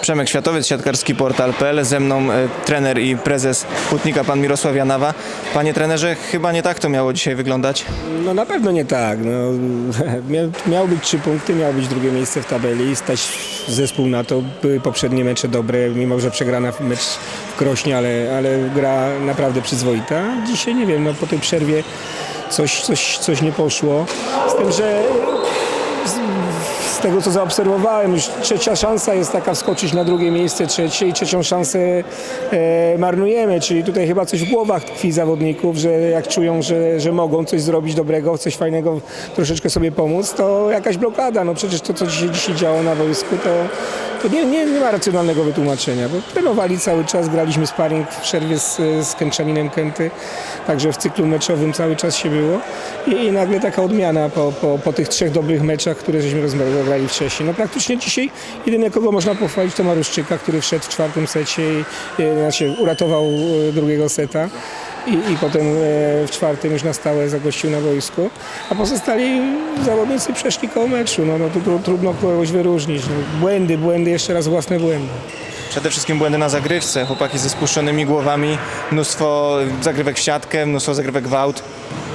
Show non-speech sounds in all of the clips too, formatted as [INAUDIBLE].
Przemek Światowiec, siatkarski portal.pl, ze mną e, trener i prezes Hutnika, pan Mirosław Janawa. Panie trenerze, chyba nie tak to miało dzisiaj wyglądać. No na pewno nie tak. No, [LAUGHS] miał, miało być trzy punkty, miało być drugie miejsce w tabeli, stać zespół na to. Były poprzednie mecze dobre, mimo że przegrana mecz w Krośnie, ale, ale gra naprawdę przyzwoita. Dzisiaj nie wiem, no po tej przerwie coś, coś, coś nie poszło. Z tym, że tego co zaobserwowałem, już trzecia szansa jest taka wskoczyć na drugie miejsce, trzecie i trzecią szansę e, marnujemy, czyli tutaj chyba coś w głowach tkwi zawodników, że jak czują, że, że mogą coś zrobić dobrego, coś fajnego, troszeczkę sobie pomóc, to jakaś blokada. No przecież to, co dzisiaj, działo na wojsku, to, to nie, nie, nie ma racjonalnego wytłumaczenia, bo trenowali cały czas, graliśmy sparring w przerwie z, z Kęczaninem Kęty, także w cyklu meczowym cały czas się było i, i nagle taka odmiana po, po, po tych trzech dobrych meczach, które żeśmy rozegrali wcześniej. No praktycznie dzisiaj jedyne kogo można pochwalić to Maruszczyka, który wszedł w czwartym secie i e, znaczy, uratował e, drugiego seta. I, I potem e, w czwartym już na stałe zagościł na boisku, a pozostali zawodnicy przeszli koło meczu. No, no tu trudno kogoś wyróżnić. No, błędy, błędy, jeszcze raz własne błędy. Przede wszystkim błędy na zagrywce, chłopaki ze spuszczonymi głowami, mnóstwo zagrywek w siatkę, mnóstwo zagrywek w aut.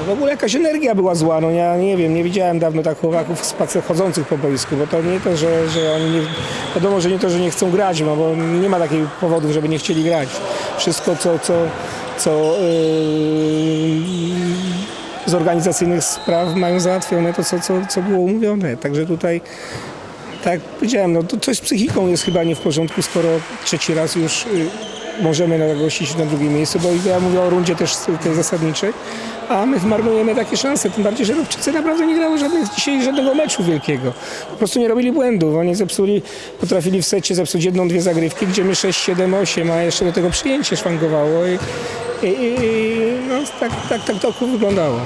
W ogóle jakaś energia była zła, no ja nie wiem, nie widziałem dawno tak chłopaków spacer chodzących po boisku, bo to nie to, że, że oni nie, wiadomo, że nie to, że nie chcą grać, no bo nie ma takich powodów, żeby nie chcieli grać. Wszystko, co, co, co yy, z organizacyjnych spraw mają załatwione, to co, co, co było umówione, także tutaj tak jak powiedziałem, no to coś z psychiką jest chyba nie w porządku, skoro trzeci raz już y, możemy nagościć na drugim miejscu, bo ja mówię o rundzie też tej zasadniczej, a my zmarnujemy takie szanse, tym bardziej, że Rowczycy naprawdę nie grały żadnych, dzisiaj żadnego meczu wielkiego. Po prostu nie robili błędów, oni zepsuli, potrafili w secie zepsuć jedną, dwie zagrywki, gdzie my 6, 7, 8, a jeszcze do tego przyjęcie szwankowało i, i, i i no, tak, tak, tak to wyglądało.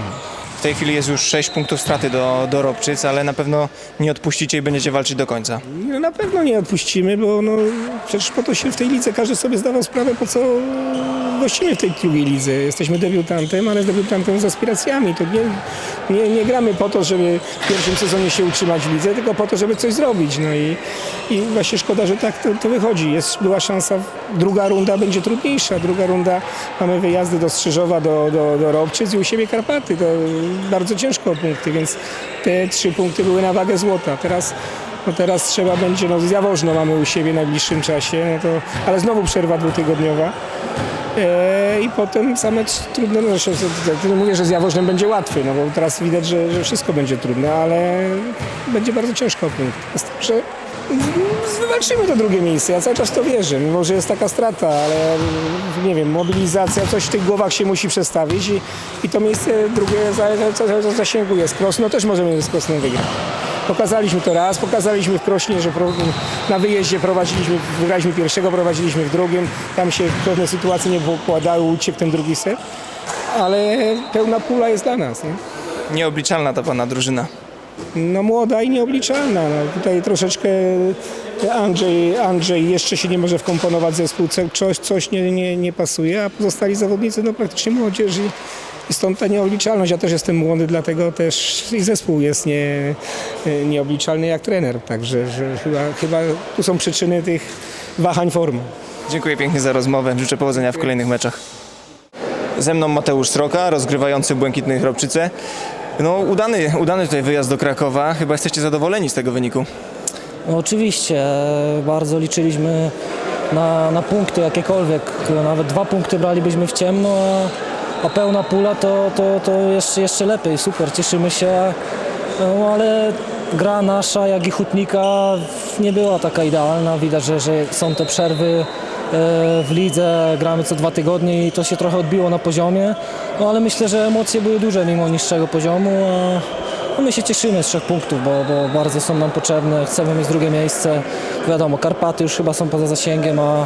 W tej chwili jest już 6 punktów straty do, do Robczyc, ale na pewno nie odpuścicie i będziecie walczyć do końca. No, na pewno nie odpuścimy, bo no, przecież po to się w tej lidze każdy sobie zdawał sprawę, po co gościmy w tej drugiej lidze. Jesteśmy debiutantem, ale debiutantem z aspiracjami. To nie, nie, nie gramy po to, żeby w pierwszym sezonie się utrzymać w lidze, tylko po to, żeby coś zrobić. No i, i właśnie szkoda, że tak to, to wychodzi. Jest, była szansa, druga runda będzie trudniejsza. Druga runda, mamy wyjazdy do Strzyżowa, do, do, do Robczyc i u siebie Karpaty. To bardzo ciężko o punkty, więc te trzy punkty były na wagę złota. Teraz no teraz trzeba będzie, no z Jaworzno mamy u siebie w najbliższym czasie, no to, ale znowu przerwa dwutygodniowa. E, I potem same trudne, no zresztą mówię, że z będzie łatwy, no bo teraz widać, że, że wszystko będzie trudne, ale będzie bardzo ciężko o punkt. Że z- wywalczymy to drugie miejsce, ja cały czas to wierzę, mimo że jest taka strata, ale mm, nie wiem, mobilizacja, coś w tych głowach się musi przestawić i, i to miejsce drugie za, za, za, za zasięgu jest. Krosno też możemy z Krosnem wygrać. Pokazaliśmy to raz, pokazaliśmy w Krośnie, że pro, na wyjeździe prowadziliśmy, wygraliśmy pierwszego, prowadziliśmy w drugim. Tam się pewne sytuacje nie pokładały, uciekł ten drugi set. Ale pełna pula jest dla nas. Nie? Nieobliczalna ta pana drużyna. No młoda i nieobliczalna. No, tutaj troszeczkę Andrzej, Andrzej jeszcze się nie może wkomponować w zespół, co- coś, coś nie, nie, nie pasuje, a pozostali zawodnicy no praktycznie młodzież i, stąd ta nieobliczalność. Ja też jestem młody, dlatego też i zespół jest nie, nieobliczalny jak trener. Także że chyba, chyba tu są przyczyny tych wahań formy. Dziękuję pięknie za rozmowę. Życzę powodzenia w kolejnych meczach. Ze mną Mateusz Sroka, rozgrywający Błękitnych Robczyce. No, udany, udany tutaj wyjazd do Krakowa. Chyba jesteście zadowoleni z tego wyniku. No oczywiście, bardzo liczyliśmy na, na punkty jakiekolwiek, nawet dwa punkty bralibyśmy w ciemno, a, a pełna pula to, to, to jeszcze, jeszcze lepiej, super, cieszymy się, no, ale gra nasza, jak i Hutnika nie była taka idealna, widać, że, że są te przerwy w lidze, gramy co dwa tygodnie i to się trochę odbiło na poziomie, no ale myślę, że emocje były duże mimo niższego poziomu, no my się cieszymy z trzech punktów, bo, bo bardzo są nam potrzebne. Chcemy mieć drugie miejsce. Wiadomo, Karpaty już chyba są poza zasięgiem, a,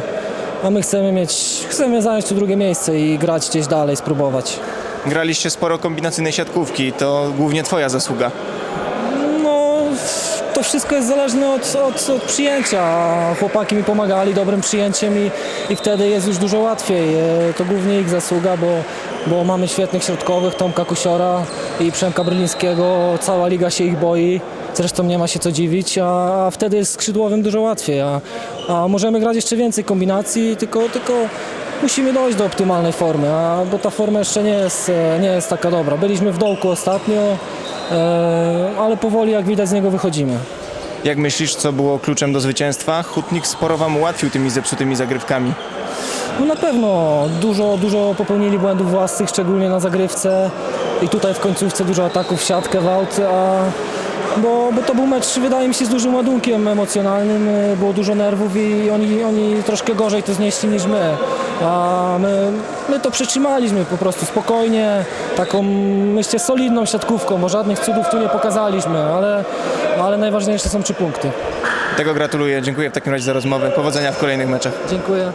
a my chcemy mieć, chcemy zająć to drugie miejsce i grać gdzieś dalej, spróbować. Graliście sporo kombinacyjnej siatkówki. To głównie twoja zasługa. To wszystko jest zależne od, od, od przyjęcia. Chłopaki mi pomagali dobrym przyjęciem i, i wtedy jest już dużo łatwiej. E, To głównie ich zasługa, bo, bo mamy świetnych środkowych, Tomka Kusiora i Przemka Brylińskiego. Cała liga się ich boi. zresztą nie ma się co dziwić, a wtedy jest skrzydłowym dużo łatwiej, a, a możemy grać jeszcze więcej kombinacji, tylko, tylko musimy dojść do optymalnej formy, a, bo ta forma jeszcze nie jest, e, nie jest taka dobra. Byliśmy w dołku ostatnio, ale powoli jak widać z niego wychodzimy. Jak myślisz, co było kluczem do zwycięstwa? Hutnik sporo wam ułatwił tymi zepsutymi zagrywkami. No na pewno dużo, dużo popełnili błędów własnych, szczególnie na zagrywce i tutaj w końcówce dużo ataków w siatkę, w aut, a bo, bo to był mecz wydaje mi się z dużym ładunkiem emocjonalnym, y, było dużo nerwów i oni, oni troszkę gorzej to znieśli niż my. A my, my to przytrzymaliśmy po prostu spokojnie, taką myślę solidną siatkówką, bo żadnych cudów tu nie pokazaliśmy, ale, ale najważniejsze są trzy punkty. Tego gratuluję, dziękuję w takim razie za rozmowę. Powodzenia w kolejnych meczach. Dziękuję.